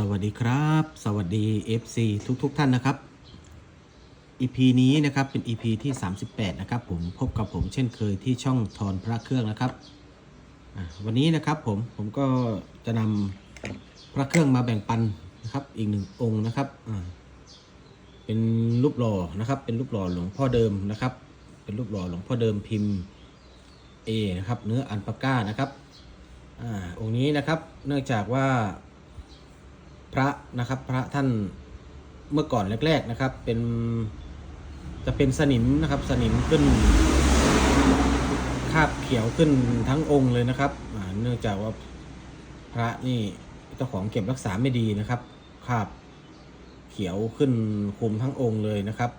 สวัสดีครับ สวัสดี FC ทุกๆทท่านนะครับ EP นี้นะครับเป็น EP ที่ 38 นะครับ ผมพบกับผมเช่นเคยที่ช่องทอนพระเครื่องนะครับ วันนี้นะครับผมผมก็จะนำพระเครื่องมาแบ่งปันนะครับอีกหนึ่งองค์นะครับ เป็นรูปหล่อนะครับ เป็นรูปหล่อหลวงพ่อเดิมนะครับ เป็นรูปหล่อหลวงพ่อเดิมพิมพ์ A นะครับเนื้ออันปาก้านะครับอ่าองค์นี้นะครับเนื่องจากว่า พระนะครับ พระท่านเมื่อก่อนแรก ๆนะครับ เป็นจะเป็นสนิมนะครับ สนิมขึ้นคาบเขียวขึ้นทั้งองค์เลยนะครับเนื่องจากว่าพระนี่เจ้าของเก็บรักษาไม่ดีนะครับคาบเขียวขึ้นคุมทั้งองค์เลยนะครับ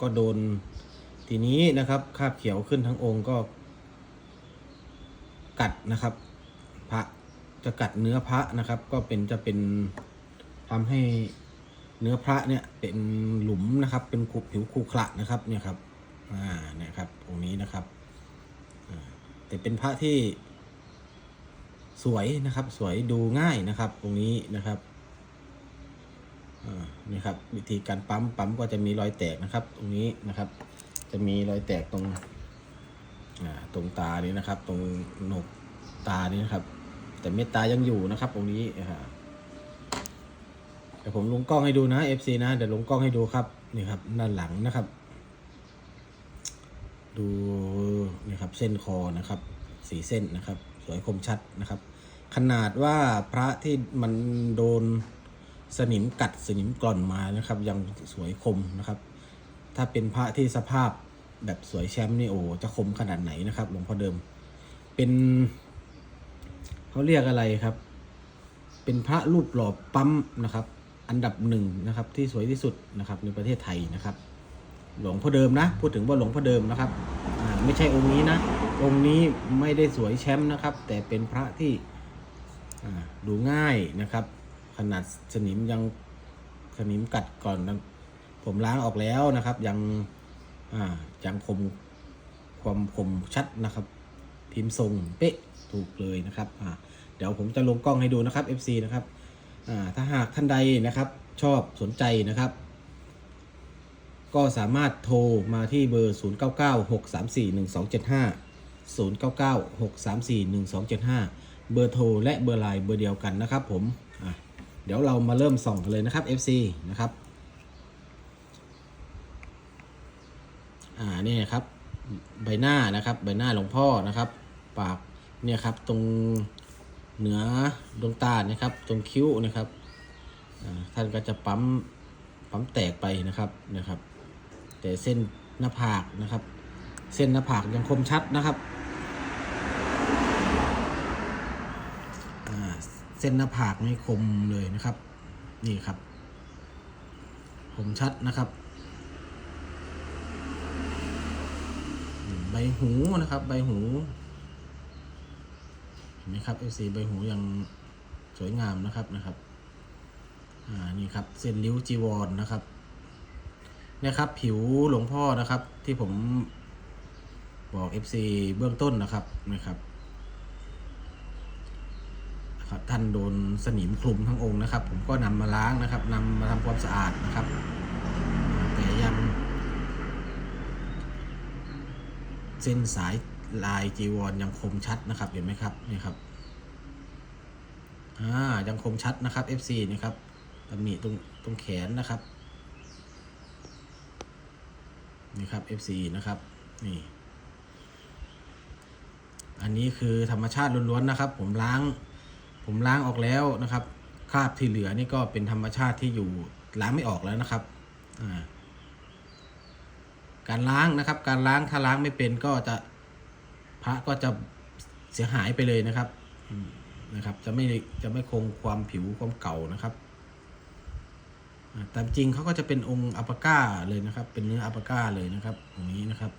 ก็โดนทีนี้นะครับคาบเขียวขึ้นทั้งองค์ก็ กัดนะครับ พระจะกัดเนื้อพระนะครับ ก็เป็นจะเป็น ทำให้เนื้อพระเนี่ยเป็นหลุมนะครับ เป็นขูผิวขรุขระนะครับเนี่ยครับอ่าเนี่ยครับตรงนี้นะครับแต่เป็นพระที่สวยนะครับ สวยดูง่ายนะครับตรงนี้นะครับอ่านี่ครับวิธีการปั๊มปั๊มก็จะมีรอยแตกนะครับ ตรงนี้นะครับ จะมีรอยแตกตรงอ่าตรงตานี้นะครับ ตรงโหนกตานี้นะครับ แต่เม็ดตายังอยู่นะครับ ตรงนี้ครับ เดี๋ยวผมลงกล้องให้ดูนะ FC นะเดี๋ยวลงกล้องให้ดูครับนี่ครับด้านหลังนะครับ ดูนี่ครับเส้นคอนะครับสีเส้นนะครับ สวยคมชัดนะครับ ขนาดว่าพระที่มันโดนสนิมกัดสนิมกร่อนมานะครับ ยังสวยคมนะครับ ถ้าเป็นพระที่สภาพแบบสวยแชมป์นี่โอ้จะคมขนาดไหนนะครับหลวงพ่อเดิม เป็นเขาเรียกอะไรครับ เป็นพระรูปหล่อปั๊มนะครับ อันดับหนึ่งนะครับที่สวยที่สุดนะครับในประเทศไทยนะครับ หลวงพ่อเดิมนะ พูดถึงว่าหลวงพ่อเดิมนะครับไม่ใช่องค์นี้นะ องค์นี้ไม่ได้สวยแชมป์นะครับ แต่เป็นพระที่ดูง่ายนะครับ ขนาดสนิมยังสนิมกัดก่อนผมล้างออกแล้วนะครับ ยังยังคมความคมชัดนะครับ พิมพ์ทรงเป๊ะถูกเลยนะครับเดี๋ยวผมจะลงกล้องให้ดูนะครับ FC นะครับ ถ้าหากท่านใดนะครับชอบสนใจนะครับ ก็สามารถโทรมาที่เบอร์ 0996341275 0996341275 เบอร์โทรและเบอร์ไลน์เบอร์เดียวกันนะครับผมเดี๋ยวเรามาเริ่มส่องกันเลยนะครับ FC นะครับอ่านี่ครับใบหน้านะครับใบหน้าหลวงพ่อนะครับ ปากเนี่ยครับตรง เหนือดวงตานะครับ ตรงคิ้วนะครับท่านก็จะปั๊มปั๊มแตกไปนะครับนะครับ แต่เส้นหน้าผากนะครับ เส้นหน้าผากยังคมชัดนะครับเส้นหน้าผากไม่คมเลยนะครับ นี่ครับ คมชัดนะครับ ใบหูนะครับ ใบหู นไหมครับ FC ใบหูยังสวยงามนะครับนะครับอ่านี่ครับเส้นริ้วจีวรนนะครับเนี่ยครับผิวหลวงพ่อนะครับ ที่ผมบอก FC เบื้องต้นนะครับนะครับท่านโดนสนิมคลุมทั้งองค์นะครับ ผมก็นำมาล้างนะครับนำมาทำความสะอาดนะครับ แต่ยังเส้นสาย ลายจีวรยังคมชัดนะครับเห็นไหมครับนี่ครับอ่ายังคมชัดนะครับ FC นะครับตำหนิตรงตรงแขนนะครับนี่ครับ FC นะครับนี่อันนี้คือธรรมชาติล้วนๆนะครับ ผมล้าง ผมล้างออกแล้วนะครับคราบที่เหลือนี่ก็เป็นธรรมชาติที่อยู่ล้างไม่ออกแล้วนะครับการล้างนะครับ การล้างถ้าล้างไม่เป็นก็จะ พระก็จะเสียหายไปเลยนะครับนะครับ จะไม่จะไม่คงความผิวความเก่านะครับอ่าตามจริงเขาก็จะเป็นองค์อัปปาก้าเลยนะครับ เป็นเนื้ออัปปาก้าเลยนะครับ ตรงนี้นะครับ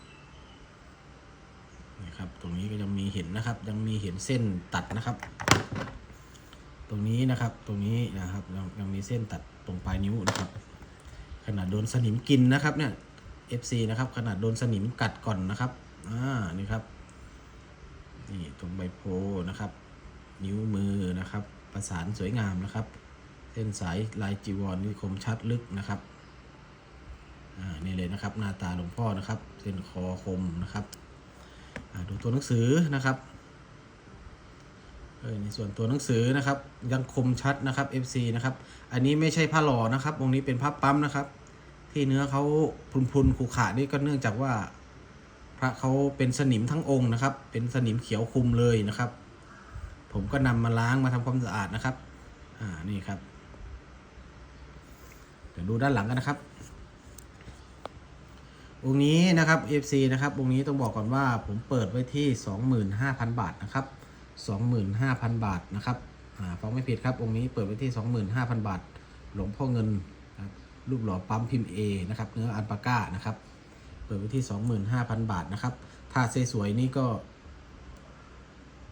นะครับ ตรงนี้ก็ยังมีเห็นนะครับ ยังมีเห็นเส้นตัดนะครับ ตรงนี้นะครับ ตรงนี้นะครับยังยังมีเส้นตัดตรงปลายนิ้วนะครับ ขนาดโดนสนิมกินนะครับเนี่ย FC นะครับ ขนาดโดนสนิมกัดก่อนนะครับอ่านี่ครับ นี่ตรงใบโพนะครับ นิ้วมือนะครับ ประสานสวยงามนะครับ เส้นสายลายจีวรนี่คมชัดลึกนะครับอ่านี่เลยนะครับ หน้าตาหลวงพ่อนะครับ เส้นคอคมนะครับอ่าดูตัวหนังสือนะครับเออในส่วนตัวหนังสือนะครับ ยังคมชัดนะครับ FC นะครับ อันนี้ไม่ใช่ผ้าหล่อนะครับวงนี้เป็นผ้าปั๊มนะครับ ที่เนื้อเขาพุนๆขรุขระนี่ก็เนื่องจากว่า พระเขาเป็นสนิมทั้งองค์นะครับ เป็นสนิมเขียวคุมเลยนะครับ ผมก็นำมาล้างมาทำความสะอาดนะครับ อ่านี่ครับ เดี๋ยวดูด้านหลังกันนะครับองค์นี้นะครับ FC นะครับองค์นี้ต้องบอกก่อนว่าผมเปิดไว้ที่ 25,000 บาทนะครับ 25,000 บาทนะครับอ่าฟังไม่ผิดครับองค์นี้เปิดไว้ที่ 25,000 บาท หลวงพ่อเงินรูปหล่อปั๊มพิมพ์ A นะครับเนื้ออันปาก้านะครับ ปิดไว้ที่ 25,000 บาทนะครับ ถ้าสวยๆนี่ก็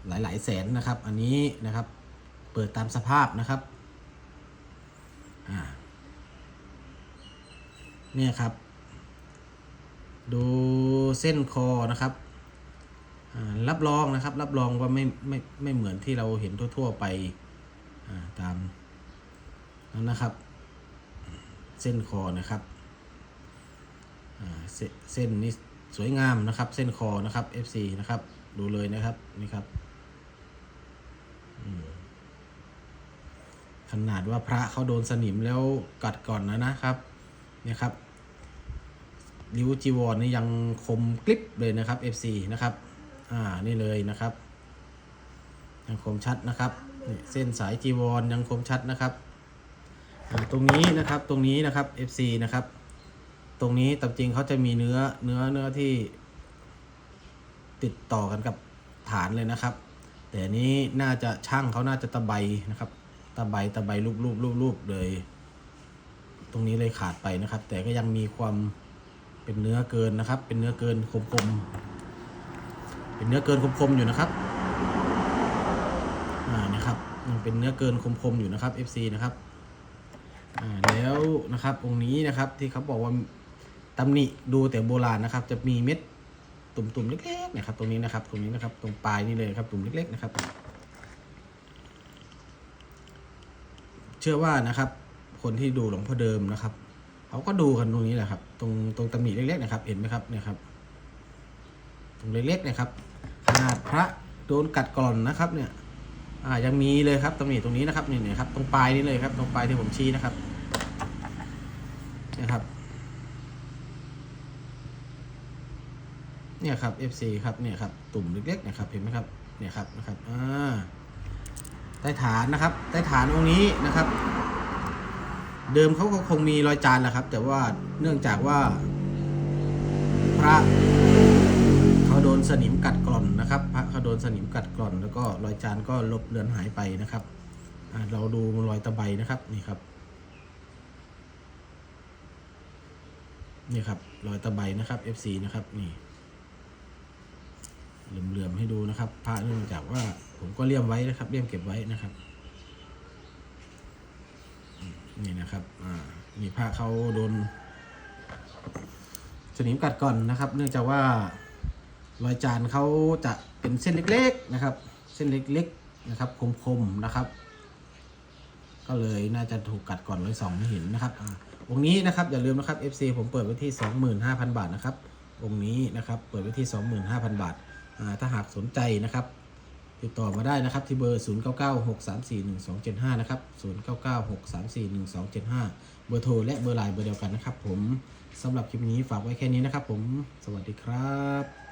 หลายๆแสนนะครับ อันนี้นะครับ เปิดตามสภาพนะครับเนี่ยครับ ดูเส้นคอนะครับรับรองนะครับ รับรองว่าไม่ไม่ไม่เหมือนที่เราเห็นทั่ว ๆ ไปตามนั้นนะครับ เส้นคอนะครับ เส้นนี้สวยงามนะครับ เส้นคอนะครับ FC นะครับ ดูเลยนะครับนี่ครับขนาดว่าพระเขาโดนสนิมแล้วกัดก่อนนะนะครับเนี่ยครับริ้วจีวรนี่ยังคมกริบเลยนะครับ FC นะครับ อ่านี่เลยนะครับ ยังคมชัดนะครับเส้นสายจีวรยังคมชัดนะครับ ตรงนี้นะครับตรงนี้นะครับ FC นะครับ ตรงนี้ตามจริงเขาจะมีเนื้อเนื้อเนื้อที่ติดต่อกันกับฐานเลยนะครับ แต่นี้น่าจะช่างเขาน่าจะตะไบนะครับ ตะไบตะไบรูปรูปรูปรูปเลย ตรงนี้เลยขาดไปนะครับ แต่ก็ยังมีความเป็นเนื้อเกินนะครับ เป็นเนื้อเกินคมคมๆเป็นเนื้อเกินคมคมๆอยู่นะครับอ่านะครับยังเป็นเนื้อเกินคมคมๆอยู่นะครับ FC นะครับอ่าแล้วนะครับองค์นี้นะครับที่เขาบอกว่า ตำหนิดูแต่โบราณนะครับ จะมีเม็ดตุ่มๆเล็กๆนะครับ ตรงนี้นะครับ ตรงนี้นะครับ ตรงปลายนี่เลยครับ ตุ่มเล็กๆนะครับ เชื่อว่านะครับ คนที่ดูหลวงพ่อเดิมนะครับเขาก็ดูกันตรงนี้แหละครับ ตรงตรงตำหนิเล็กๆนะครับ เห็นไหมครับเนี่ยครับ ตรงเล็กๆนะครับ ขนาดพระโดนกัดกร่อนนะครับเนี่ยอ่ายังมีเลยครับตำหนิตรงนี้นะครับนี่ๆครับ ตรงปลายนี่เลยครับ ตรงปลายที่ผมชี้นะครับนะครับ เนี่ยครับ FC ครับเนี่ยครับตุ่มเล็กๆนะครับเห็นไหมครับเนี่ยครับนะครับอ่าใต้ฐานนะครับใต้ฐานองค์นี้นะครับ เดิมเขาก็คงมีรอยจานแหละครับ แต่ว่าเนื่องจากว่า พระเขาโดนสนิมกัดกร่อนนะครับ พระเขาโดนสนิมกัดกร่อน แล้วก็รอยจานก็ลบเลือนหายไปนะครับเราดูรอยตะไบนะครับนี่ครับนี่ครับรอยตะไบนะครับ FC นะครับนี่ เหลื่อมๆให้ดูนะครับพระเนื่องจากว่าผมก็เลี่ยมไว้นะครับเลี่ยมเก็บไว้นะครับ นี่นะครับอ่านี่พระเขาโดนสนิมกัดก่อนนะครับ เนื่องจากว่ารอยจานเขาจะเป็นเส้นเล็กๆนะครับ เส้นเล็กๆนะครับ คมๆนะครับ ก็เลยน่าจะถูกกัดก่อนเลยสองม่เห็นนะครับอาองค์นี้นะครับอย่าลืมนะครับ FC ผมเปิดไว้ที่ 25,000 บาทนะครับองค์นี้นะครับเปิดไว้ที่ 25,000 บาทอ่า ถ้าหากสนใจนะครับ ติดต่อมาได้นะครับที่เบอร์ 0996341275 นะครับ 0996341275 เบอร์โทรและเบอร์ไลน์เบอร์เดียวกันนะครับผมสำหรับคลิปนี้ฝากไว้แค่นี้นะครับผม สวัสดีครับ